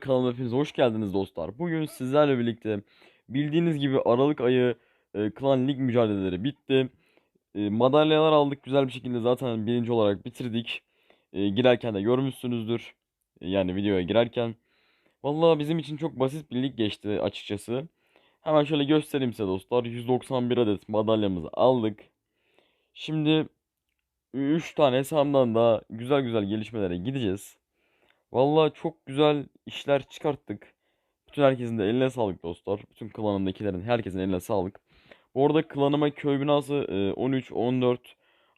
kanalıma hepiniz hoş geldiniz dostlar. Bugün sizlerle birlikte bildiğiniz gibi Aralık ayı e, Klan Lig mücadeleleri bitti. E, madalyalar aldık güzel bir şekilde zaten birinci olarak bitirdik. E, girerken de görmüşsünüzdür. E, yani videoya girerken. Vallahi bizim için çok basit bir lig geçti açıkçası. Hemen şöyle göstereyim size dostlar. 191 adet madalyamızı aldık. Şimdi 3 tane hesabından da güzel güzel gelişmelere gideceğiz. Vallahi çok güzel işler çıkarttık. Bütün herkesin de eline sağlık dostlar. Bütün klanımdakilerin herkesin eline sağlık. Bu arada klanıma köy binası e, 13-14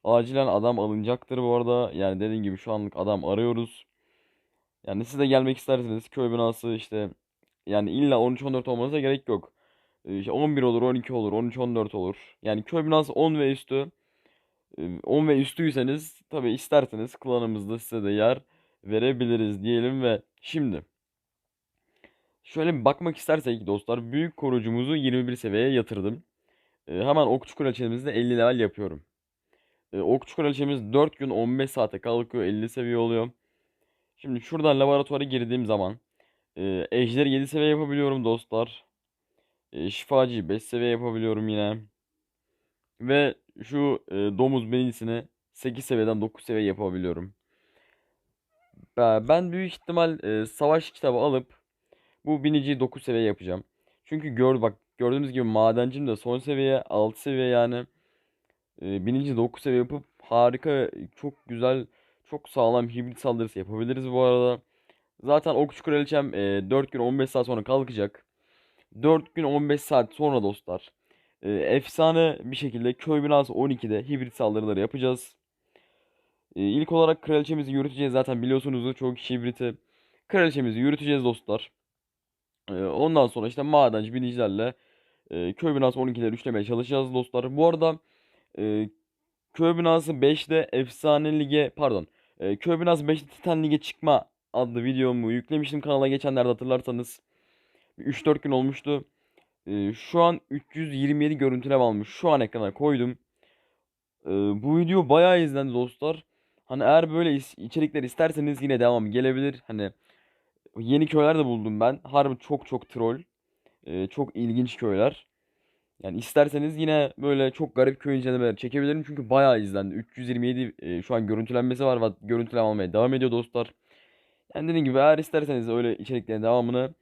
acilen adam alınacaktır bu arada. Yani dediğim gibi şu anlık adam arıyoruz. Yani siz de gelmek isterseniz köy binası işte yani illa 13-14 olmanıza gerek yok. E, işte 11 olur, 12 olur, 13-14 olur. Yani köy binası 10 ve üstü. e, 10 ve üstüyseniz tabi isterseniz klanımızda size de yer verebiliriz diyelim ve şimdi şöyle bir bakmak istersek dostlar büyük korucumuzu 21 seviyeye yatırdım. E, hemen okçu kraliçemizi de 50 level yapıyorum. E, okçu kraliçemiz 4 gün 15 saate kalkıyor 50 seviye oluyor. Şimdi şuradan laboratuvara girdiğim zaman e, ejderi 7 seviye yapabiliyorum dostlar. E, şifacıyı 5 seviye yapabiliyorum yine. Ve şu e, domuz benisini 8 seviyeden 9 seviye yapabiliyorum. Ben ben büyük ihtimal e, savaş kitabı alıp bu biniciyi 9 seviye yapacağım. Çünkü gör bak gördüğünüz gibi madencim de son seviye 6 seviye yani. E, binici 9 seviye yapıp harika çok güzel çok sağlam hibrit saldırısı yapabiliriz bu arada. Zaten okçu kraliçem e, 4 gün 15 saat sonra kalkacak. 4 gün 15 saat sonra dostlar. e, efsane bir şekilde köy binası 12'de hibrit saldırıları yapacağız. E, ilk olarak kraliçemizi yürüteceğiz zaten biliyorsunuz çok kişi hibriti. Kraliçemizi yürüteceğiz dostlar. E, ondan sonra işte madenci binicilerle e, köy binası 12'leri üçlemeye çalışacağız dostlar. Bu arada e, köy binası 5'te efsane lige pardon. E, köy binası 5'te Titan lige çıkma adlı videomu yüklemiştim kanala geçenlerde hatırlarsanız. 3-4 gün olmuştu. E, şu an 327 görüntüleme almış. Şu an ekrana koydum. E, bu video bayağı izlendi dostlar. Hani eğer böyle içerikler isterseniz yine devam gelebilir. Hani yeni köyler de buldum ben. Harbi çok çok troll. Ee, çok ilginç köyler. Yani isterseniz yine böyle çok garip köy incelemeleri çekebilirim. Çünkü bayağı izlendi. 327 e, şu an görüntülenmesi var ve almaya devam ediyor dostlar. Yani dediğim gibi eğer isterseniz öyle içeriklerin devamını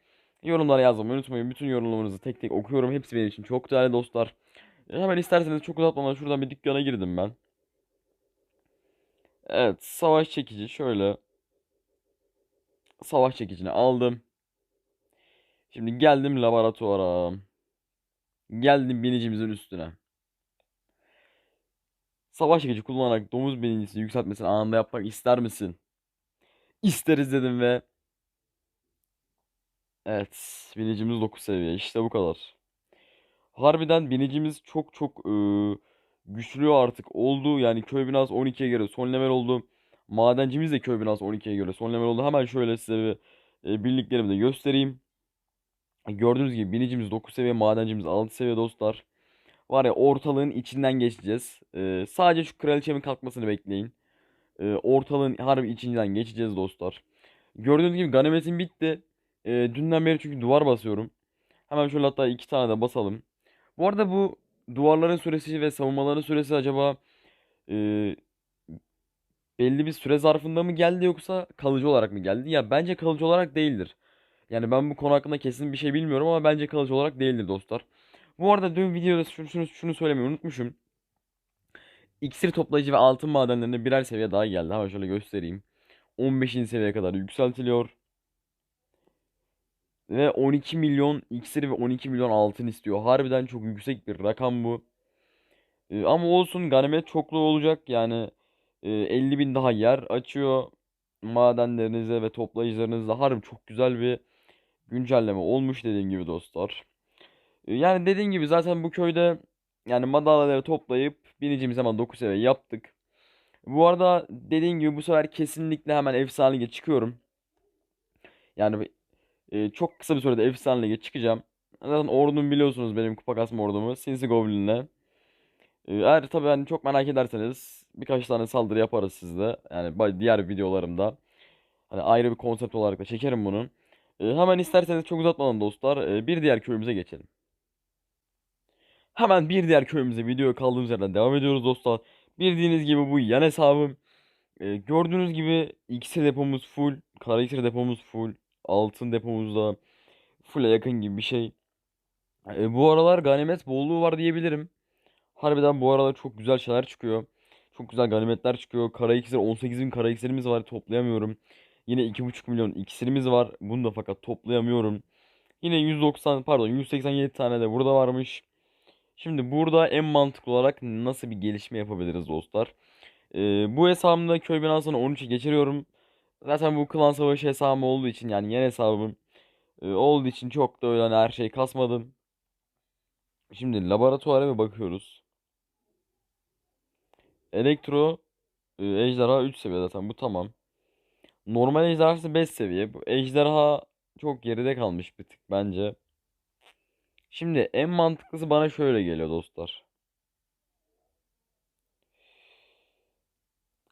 yorumlara yazmayı unutmayın. Bütün yorumlarınızı tek tek okuyorum. Hepsi benim için çok değerli dostlar. E, Hemen isterseniz çok uzatmadan şuradan bir dükkana girdim ben. Evet, savaş çekici şöyle savaş çekicini aldım. Şimdi geldim laboratuvara. Geldim binicimizin üstüne. Savaş çekici kullanarak domuz binicisini yükseltmesini anında yapmak ister misin? İsteriz dedim ve evet binicimiz 9 seviye işte bu kadar. Harbiden binicimiz çok çok e, güçlü artık oldu. Yani köy binası 12'ye göre son level oldu. Madencimiz de köy binası 12'ye göre son level oldu. Hemen şöyle size bir e, birliklerimi de göstereyim. Gördüğünüz gibi binicimiz 9 seviye, madencimiz 6 seviye dostlar. Var ya ortalığın içinden geçeceğiz. Ee, sadece şu kraliçemin kalkmasını bekleyin. Ee, ortalığın harbi içinden geçeceğiz dostlar. Gördüğünüz gibi ganimetim bitti. Ee, dünden beri çünkü duvar basıyorum. Hemen şöyle hatta iki tane de basalım. Bu arada bu duvarların süresi ve savunmaların süresi acaba e, belli bir süre zarfında mı geldi yoksa kalıcı olarak mı geldi? Ya bence kalıcı olarak değildir. Yani ben bu konu hakkında kesin bir şey bilmiyorum ama bence kalıcı olarak değildir dostlar. Bu arada dün videoda şunu, şunu, şunu söylemeyi unutmuşum. İksir toplayıcı ve altın madenlerinde birer seviye daha geldi. Hemen şöyle göstereyim. 15. seviyeye kadar yükseltiliyor. Ve 12 milyon iksir ve 12 milyon altın istiyor. Harbiden çok yüksek bir rakam bu. Ee, ama olsun ganimet çoklu olacak. Yani e, 50 bin daha yer açıyor. Madenlerinize ve toplayıcılarınızda harbi çok güzel bir güncelleme olmuş dediğim gibi dostlar. E, Yani dediğim gibi zaten bu köyde yani madalyaları toplayıp binicimiz hemen 9 seviye yaptık. Bu arada dediğim gibi bu sefer kesinlikle hemen efsane lige çıkıyorum. Yani e, çok kısa bir sürede efsane lige çıkacağım. Zaten ordum biliyorsunuz benim kupa kasma ordumu. Sinsi Goblin'le. E, Eğer tabii hani çok merak ederseniz birkaç tane saldırı yaparız sizde. Yani diğer videolarımda. Hani ayrı bir konsept olarak da çekerim bunu. E, hemen isterseniz çok uzatmadan dostlar e, bir diğer köyümüze geçelim. Hemen bir diğer köyümüze videoya kaldığımız yerden devam ediyoruz dostlar. Bildiğiniz gibi bu yan hesabım. E, gördüğünüz gibi iksir depomuz full. Kara iksir depomuz full. Altın depomuz da full'e yakın gibi bir şey. E, bu aralar ganimet bolluğu var diyebilirim. Harbiden bu aralar çok güzel şeyler çıkıyor. Çok güzel ganimetler çıkıyor. Kara iksir 18 bin kara iksirimiz var toplayamıyorum. Yine 2,5 milyon iksirimiz var. Bunu da fakat toplayamıyorum. Yine 190 pardon 187 tane de burada varmış. Şimdi burada en mantıklı olarak nasıl bir gelişme yapabiliriz dostlar? Ee, bu hesabımda köy binasını 13'e geçiriyorum. Zaten bu klan savaşı hesabım olduğu için yani yeni hesabım e, olduğu için çok da öyle hani her şey kasmadım. Şimdi laboratuvara bir bakıyoruz. Elektro e, ejderha 3 seviye zaten bu tamam. Normal ejderhası 5 seviye. Bu ejderha çok geride kalmış bir tık bence. Şimdi en mantıklısı bana şöyle geliyor dostlar.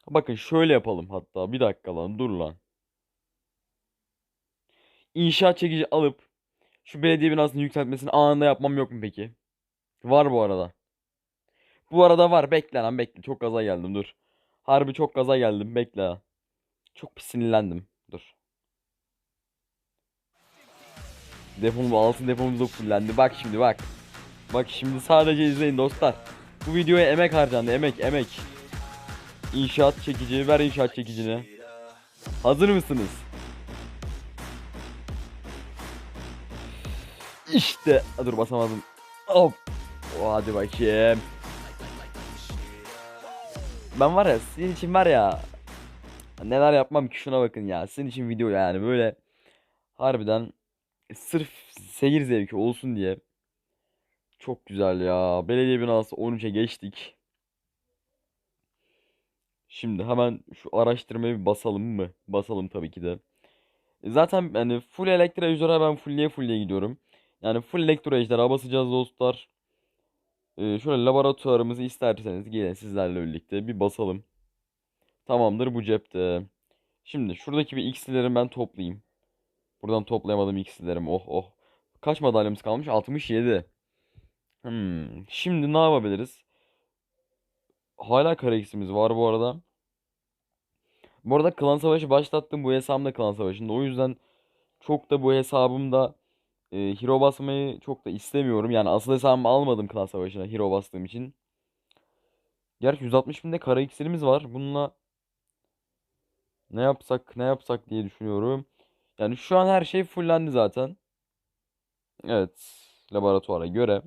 Bakın şöyle yapalım hatta. Bir dakika lan dur lan. İnşaat çekici alıp şu belediye binasını yükseltmesini anında yapmam yok mu peki? Var bu arada. Bu arada var. Bekle lan bekle. Çok gaza geldim dur. Harbi çok gaza geldim. Bekle. Çok bir sinirlendim. Dur. Depomuz altın depomuz da. Bak şimdi bak. Bak şimdi sadece izleyin dostlar. Bu videoya emek harcandı. Emek emek. İnşaat çekici. Ver inşaat çekicini. Hazır mısınız? İşte. Dur basamadım. Hop. Oh, hadi bakayım. Ben var ya sizin için var ya neler yapmam ki şuna bakın ya. Sizin için video yani böyle harbiden sırf seyir zevki olsun diye. Çok güzel ya. Belediye binası 13'e geçtik. Şimdi hemen şu araştırmaya bir basalım mı? Basalım tabii ki de. E Zaten hani full elektra ejderha ben fulleye fulleye gidiyorum. Yani full elektro basacağız dostlar. Ee, şöyle laboratuvarımızı isterseniz gelin sizlerle birlikte bir basalım. Tamamdır bu cepte. Şimdi şuradaki bir x'lileri ben toplayayım. Buradan toplayamadım x'lilerimi. Oh oh. Kaç madalyamız kalmış? 67. Hmm. Şimdi ne yapabiliriz? Hala kara var bu arada. Bu arada klan savaşı başlattım. Bu hesabım da klan savaşında. O yüzden çok da bu hesabımda e, hero basmayı çok da istemiyorum. Yani asıl hesabımı almadım klan savaşına hero bastığım için. Gerçi 160 binde kara iksirimiz var. Bununla ne yapsak ne yapsak diye düşünüyorum. Yani şu an her şey fullendi zaten. Evet. Laboratuvara göre.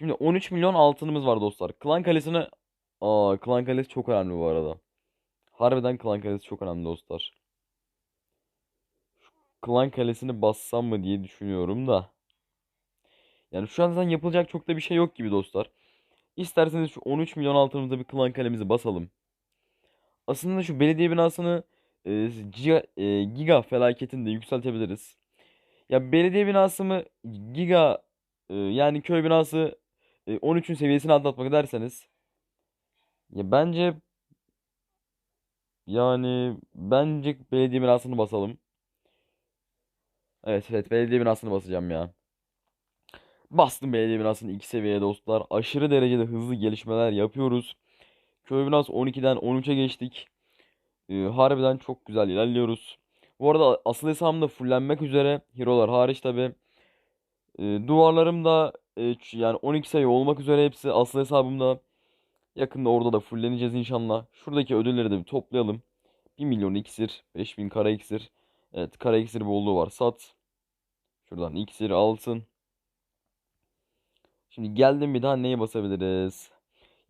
Şimdi 13 milyon altınımız var dostlar. Klan Kalesi'ne... Aa, Klan Kalesi çok önemli bu arada. Harbiden Klan Kalesi çok önemli dostlar. Klan Kalesi'ni bassam mı diye düşünüyorum da. Yani şu an zaten yapılacak çok da bir şey yok gibi dostlar. İsterseniz şu 13 milyon altınımızda bir Klan Kalemizi basalım. Aslında şu belediye binasını e, giga, e, giga felaketinde yükseltebiliriz. Ya belediye binası mı giga e, yani köy binası e, 13'ün seviyesini atlatmak derseniz ya bence yani bence belediye binasını basalım. Evet evet belediye binasını basacağım ya. Bastım belediye binasını iki seviyeye dostlar. Aşırı derecede hızlı gelişmeler yapıyoruz. Köy binası 12'den 13'e geçtik. Ee, harbiden çok güzel ilerliyoruz. Bu arada asıl hesabım da fullenmek üzere. Hero'lar hariç tabi. duvarlarım da e, ç- yani 12 seviye olmak üzere hepsi asıl hesabımda. Yakında orada da fulleneceğiz inşallah. Şuradaki ödülleri de bir toplayalım. 1 milyon iksir, 5000 kara iksir. Evet kara iksir bolluğu var. Sat. Şuradan iksir altın. Şimdi geldim bir daha neye basabiliriz?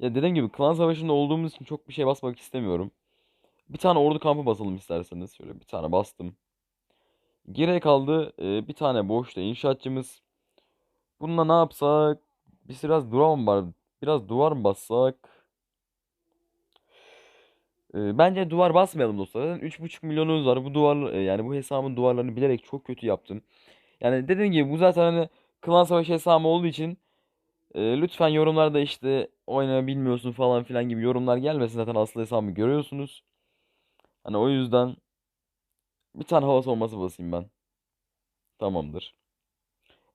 Ya dediğim gibi klan savaşında olduğumuz için çok bir şey basmak istemiyorum. Bir tane ordu kampı basalım isterseniz. Şöyle bir tane bastım. Geriye kaldı e, bir tane boşta inşaatçımız. Bununla ne yapsak? Biz biraz duvar mı var? Biraz duvar mı bassak? E, bence duvar basmayalım dostlar. Zaten 3,5 milyonumuz var. Bu duvar e, yani bu hesabın duvarlarını bilerek çok kötü yaptım. Yani dediğim gibi bu zaten hani klan savaşı hesabı olduğu için e, lütfen yorumlarda işte oyna bilmiyorsun falan filan gibi yorumlar gelmesin. Zaten asıl hesabımı görüyorsunuz. Hani o yüzden Bir tane hava savunması basayım ben. Tamamdır.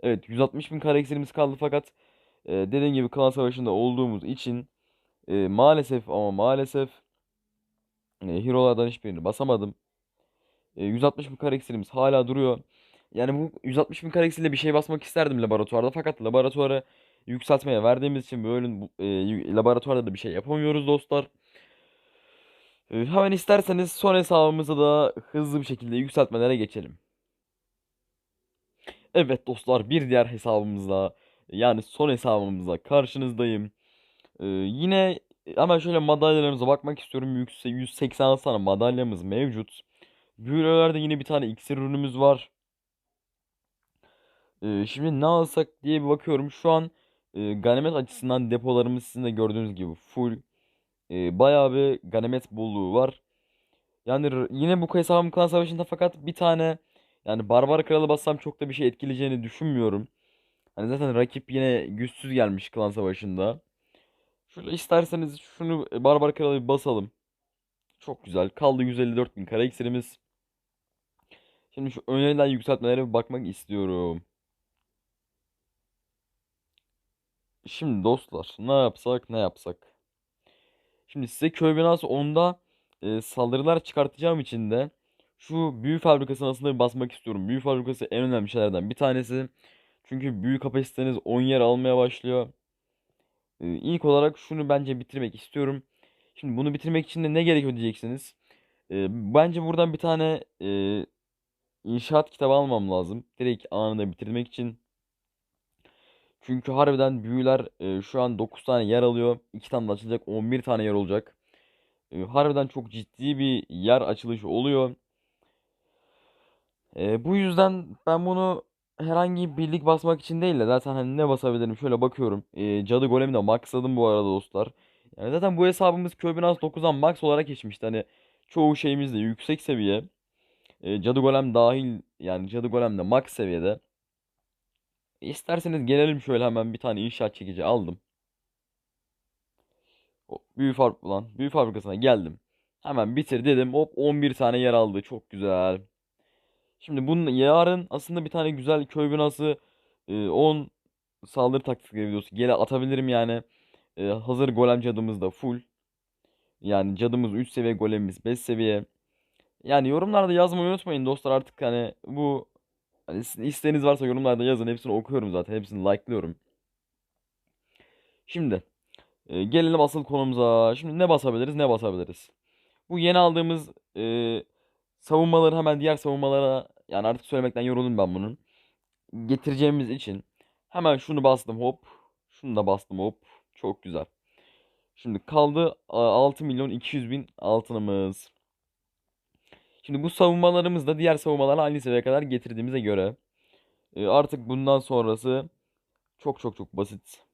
Evet 160 bin kara kaldı fakat e, dediğim gibi klan savaşında olduğumuz için e, maalesef ama maalesef e, hero'lardan hiçbirini basamadım. E, 160 bin iksirimiz hala duruyor. Yani bu 160 bin iksirle bir şey basmak isterdim laboratuvarda fakat laboratuvarı yükseltmeye verdiğimiz için böyle e, laboratuvarda da bir şey yapamıyoruz dostlar. E, hemen isterseniz son hesabımızı da hızlı bir şekilde yükseltmelere geçelim. Evet dostlar bir diğer hesabımızla yani son hesabımızla karşınızdayım. Ee, yine hemen şöyle madalyalarımıza bakmak istiyorum. Yükse 186 tane madalyamız mevcut. Büyülelerde yine bir tane iksir ürünümüz var. Ee, şimdi ne alsak diye bir bakıyorum. Şu an e, ganimet açısından depolarımız sizin de gördüğünüz gibi full. E, bayağı bir ganimet bolluğu var. Yani yine bu hesabım klan savaşında fakat bir tane yani barbar kralı bassam çok da bir şey etkileyeceğini düşünmüyorum. Hani zaten rakip yine güçsüz gelmiş klan savaşında. Şöyle isterseniz şunu e, barbar kralı bir basalım. Çok güzel. Kaldı 154 bin kara iksirimiz. Şimdi şu önerilen yükseltmelere bir bakmak istiyorum. Şimdi dostlar ne yapsak ne yapsak. Şimdi size köy binası onda e, saldırılar çıkartacağım için de şu büyü fabrikasına aslında bir basmak istiyorum. Büyü fabrikası en önemli şeylerden bir tanesi. Çünkü büyü kapasiteniz 10 yer almaya başlıyor. E, ilk olarak şunu bence bitirmek istiyorum. Şimdi bunu bitirmek için de ne gerekiyor diyeceksiniz. E, bence buradan bir tane e, inşaat kitabı almam lazım. Direkt anında bitirmek için. Çünkü harbiden büyüler e, şu an 9 tane yer alıyor. 2 tane açılacak 11 tane yer olacak. E, harbiden çok ciddi bir yer açılışı oluyor. E, bu yüzden ben bunu herhangi bir birlik basmak için değil de zaten hani ne basabilirim şöyle bakıyorum. E, Cadı Golem'i de maxladım bu arada dostlar. Yani zaten bu hesabımız Köy Binance 9'dan max olarak geçmişti. Hani çoğu şeyimiz de yüksek seviye. E, Cadı Golem dahil yani Cadı Golem de max seviyede. İsterseniz gelelim şöyle hemen bir tane inşaat çekici aldım. O, büyü fabrik lan büyü fabrikasına geldim. Hemen bitir dedim. Hop 11 tane yer aldı. Çok güzel. Şimdi bunun yarın aslında bir tane güzel köy binası e, 10 saldırı taktikleri videosu gele atabilirim yani. E, hazır golem cadımız da full. Yani cadımız 3 seviye golemimiz 5 seviye. Yani yorumlarda yazmayı unutmayın dostlar artık hani bu hani isteğiniz varsa yorumlarda yazın. Hepsini okuyorum zaten. Hepsini like'lıyorum. Şimdi e, gelelim asıl konumuza. Şimdi ne basabiliriz ne basabiliriz. Bu yeni aldığımız e, savunmaları hemen diğer savunmalara yani artık söylemekten yoruldum ben bunun. Getireceğimiz için hemen şunu bastım hop. Şunu da bastım hop. Çok güzel. Şimdi kaldı a, 6 milyon 200 bin altınımız. Şimdi bu savunmalarımız da diğer savunmalarla aynı seviyeye kadar getirdiğimize göre e, artık bundan sonrası çok çok çok basit.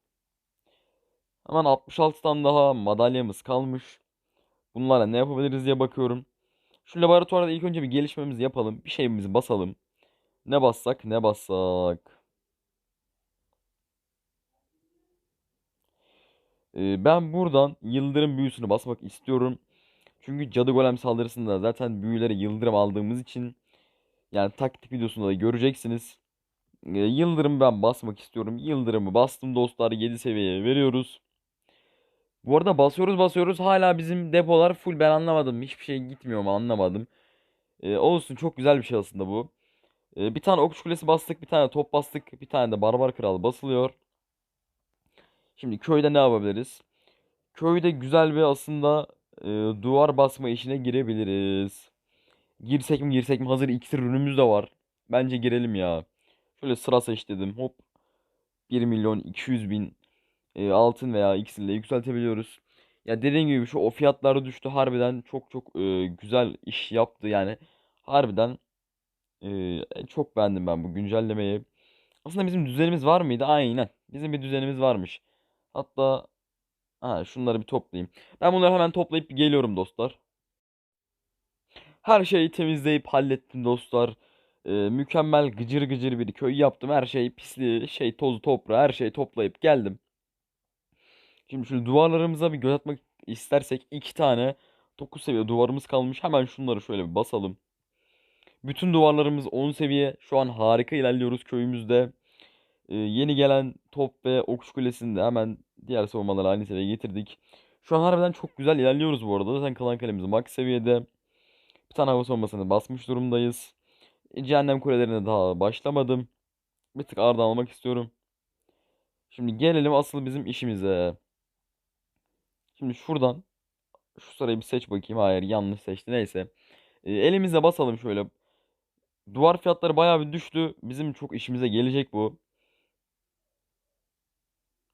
Hemen 66 tane daha madalyamız kalmış. Bunlarla ne yapabiliriz diye bakıyorum. Şu laboratuvarda ilk önce bir gelişmemizi yapalım. Bir şeyimizi basalım. Ne bassak ne bassak. Ee, ben buradan yıldırım büyüsünü basmak istiyorum. Çünkü cadı golem saldırısında zaten büyüleri yıldırım aldığımız için yani taktik videosunda da göreceksiniz. Ee, yıldırım ben basmak istiyorum. Yıldırımı bastım dostlar 7 seviyeye veriyoruz. Bu arada basıyoruz basıyoruz hala bizim depolar full ben anlamadım. Hiçbir şey gitmiyor mu anlamadım. Ee, olsun çok güzel bir şey aslında bu. Ee, bir tane okçu kulesi bastık, bir tane top bastık, bir tane de barbar kral basılıyor. Şimdi köyde ne yapabiliriz? Köyde güzel bir aslında e, duvar basma işine girebiliriz. Girsek mi girsek mi? Hazır iksir ürünümüz de var. Bence girelim ya. Şöyle sıra seç dedim. Hop. 1 milyon 200 bin e, altın veya iksirle yükseltebiliyoruz. Ya dediğim gibi şu o fiyatları düştü. Harbiden çok çok e, güzel iş yaptı yani. Harbiden e, çok beğendim ben bu güncellemeyi. Aslında bizim düzenimiz var mıydı? Aynen. Bizim bir düzenimiz varmış. Hatta ha, şunları bir toplayayım. Ben bunları hemen toplayıp geliyorum dostlar. Her şeyi temizleyip hallettim dostlar. Ee, mükemmel gıcır gıcır bir köy yaptım. Her şey pisliği, şey tozu toprağı her şeyi toplayıp geldim. Şimdi şu duvarlarımıza bir göz atmak istersek iki tane 9 seviye duvarımız kalmış. Hemen şunları şöyle bir basalım. Bütün duvarlarımız 10 seviye. Şu an harika ilerliyoruz köyümüzde. Ee, yeni gelen top ve okçu kulesini de hemen diğer savunmaları aynı seviyeye getirdik. Şu an harbiden çok güzel ilerliyoruz bu arada. Zaten kalan kalemiz max seviyede. Bir tane hava savunmasını basmış durumdayız. E, Cehennem kulelerine daha başlamadım. Bir tık arda almak istiyorum. Şimdi gelelim asıl bizim işimize. Şimdi şuradan şu sarayı bir seç bakayım. Hayır yanlış seçti. Neyse. E, elimizle basalım şöyle. Duvar fiyatları bayağı bir düştü. Bizim çok işimize gelecek bu.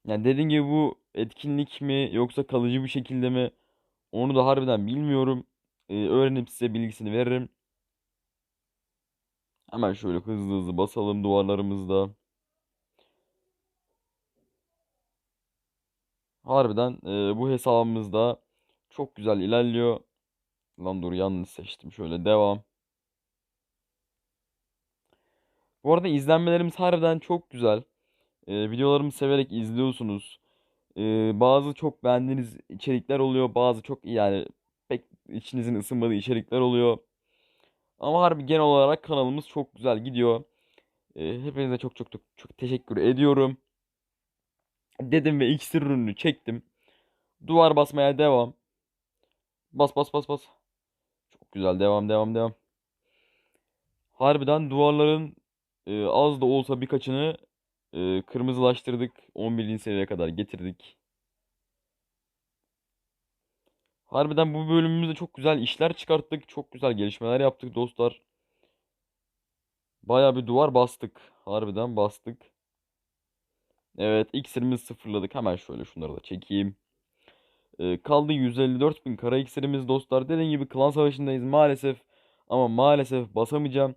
Yani dediğim gibi bu etkinlik mi yoksa kalıcı bir şekilde mi? Onu da harbiden bilmiyorum. E, öğrenip size bilgisini veririm. Hemen şöyle hızlı hızlı basalım duvarlarımızda. Harbiden e, bu hesabımızda çok güzel ilerliyor. Lan dur yanlış seçtim. Şöyle devam. Bu arada izlenmelerimiz harbiden çok güzel. E, videolarımı severek izliyorsunuz. E, bazı çok beğendiğiniz içerikler oluyor. Bazı çok yani pek içinizin ısınmadığı içerikler oluyor. Ama harbi genel olarak kanalımız çok güzel gidiyor. E, hepinize çok çok çok çok teşekkür ediyorum. Dedim ve iksir ürününü çektim. Duvar basmaya devam. Bas bas bas bas. Çok güzel devam devam devam. Harbiden duvarların e, az da olsa birkaçını e, kırmızılaştırdık. 11. seviyeye kadar getirdik. Harbiden bu bölümümüzde çok güzel işler çıkarttık. Çok güzel gelişmeler yaptık dostlar. Baya bir duvar bastık. Harbiden bastık. Evet iksirimizi sıfırladık. Hemen şöyle şunları da çekeyim. Ee, kaldı 154 bin kara iksirimiz dostlar. Dediğim gibi klan savaşındayız maalesef. Ama maalesef basamayacağım.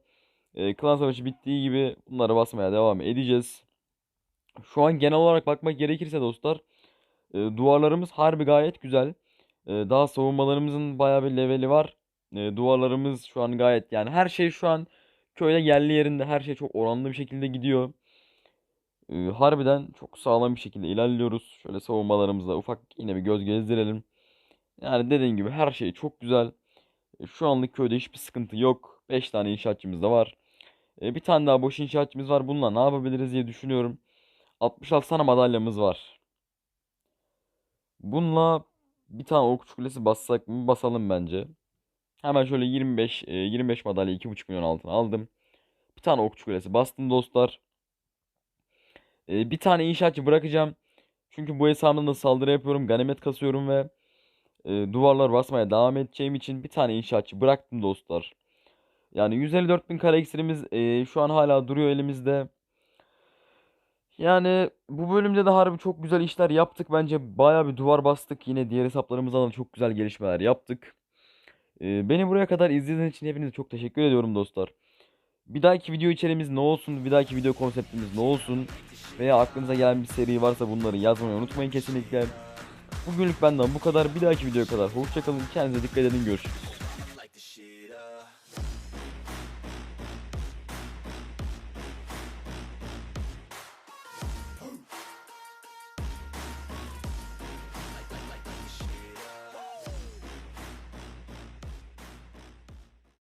Ee, klan savaşı bittiği gibi bunları basmaya devam edeceğiz. Şu an genel olarak bakmak gerekirse dostlar. e, duvarlarımız harbi gayet güzel. E, daha savunmalarımızın bayağı bir leveli var. E, duvarlarımız şu an gayet yani her şey şu an köyde yerli yerinde her şey çok oranlı bir şekilde gidiyor. E, harbiden çok sağlam bir şekilde ilerliyoruz. Şöyle savunmalarımızda ufak yine bir göz gezdirelim. Yani dediğim gibi her şey çok güzel. E, şu anlık köyde hiçbir sıkıntı yok. 5 tane inşaatçımız da var. E, bir tane daha boş inşaatçımız var. Bununla ne yapabiliriz diye düşünüyorum. 66 tane madalyamız var. Bununla bir tane okçu kulesi bassak mı? Basalım bence. Hemen şöyle 25 e, 25 madalya 2,5 milyon altın aldım. Bir tane okçu kulesi bastım dostlar. E, bir tane inşaatçı bırakacağım. Çünkü bu hesabımda da saldırı yapıyorum, ganimet kasıyorum ve e, duvarlar basmaya devam edeceğim için bir tane inşaatçı bıraktım dostlar. Yani 154 bin kare iksirimiz e, şu an hala duruyor elimizde. Yani bu bölümde de harbi çok güzel işler yaptık. Bence baya bir duvar bastık. Yine diğer hesaplarımızdan da çok güzel gelişmeler yaptık. Ee, beni buraya kadar izlediğiniz için hepinize çok teşekkür ediyorum dostlar. Bir dahaki video içeriğimiz ne olsun? Bir dahaki video konseptimiz ne olsun? Veya aklınıza gelen bir seri varsa bunları yazmayı unutmayın kesinlikle. Bugünlük benden bu kadar. Bir dahaki videoya kadar hoşçakalın. Kendinize dikkat edin. Görüşürüz.